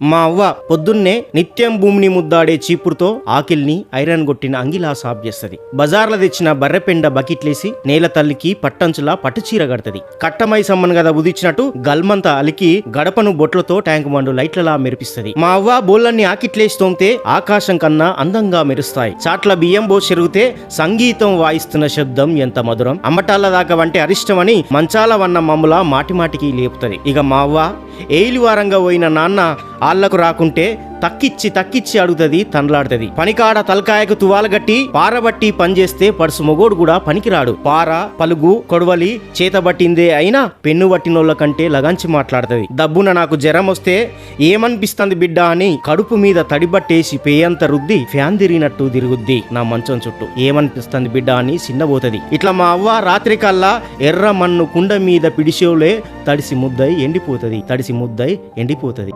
మా అవ్వ పొద్దున్నే నిత్యం భూమిని ముద్దాడే చీపురుతో ఆకిల్ని ఐరన్ కొట్టిన అంగిలా సాఫ్ చేస్తుంది. బజార్లో తెచ్చిన బర్రెపెండ బకెట్లేసి నేల తల్లికి పట్టంచులా పట్టుచీర కడతది. కట్టమై సమ్మన్ గద ఉదిచ్చినట్టు గల్మంతా అలికి గడపను బొట్లతో ట్యాంక్ మండు లైట్లలా మెరిపిస్తది. మా అవ్వ బోళ్ళన్ని ఆకిట్లేసి తోమితే ఆకాశం కన్నా అందంగా మెరుస్తాయి. చాట్ల బియ్యం బో చెరిగితే సంగీతం వాయిస్తున్న శబ్దం ఎంత మధురం. అమ్మటాల దాకా వంటే అరిష్టమని మంచాల వన్న మమ్ముల మాటిమాటికి లేపుతుంది. ఇక మా అవ్వ ఏలివారంగా పోయిన నాన్న ఆళ్ళకు రాకుంటే తక్కిచ్చి తక్కిచ్చి అడుగుతుంది తండ్లాడుతుంది. పనికాడ తలకాయకు తువాలు గట్టి పారబట్టి పనిచేస్తే పడుసు మొగోడు కూడా పనికిరాడు. పార పలుగు కొడవలి చేతబట్టిందే అయినా పెన్ను పట్టినోళ్ళ కంటే లగంచి మాట్లాడుతుంది. దబ్బున నాకు జ్వరం వస్తే ఏమనిపిస్తుంది బిడ్డ అని కడుపు మీద తడిబట్టేసి పేయంత రుద్ది ఫ్యాన్ తిరిగినట్టు తిరుగుద్ది నా మంచం చుట్టూ. ఏమనిపిస్తుంది బిడ్డ అని చిన్నబోతది. ఇట్లా మా అవ్వ రాత్రి కల్లా ఎర్ర మన్ను కుండ మీద పిడిషోలే తడిసి ముద్దై ఎండిపోతది తడిసి ముద్దై ఎండిపోతది.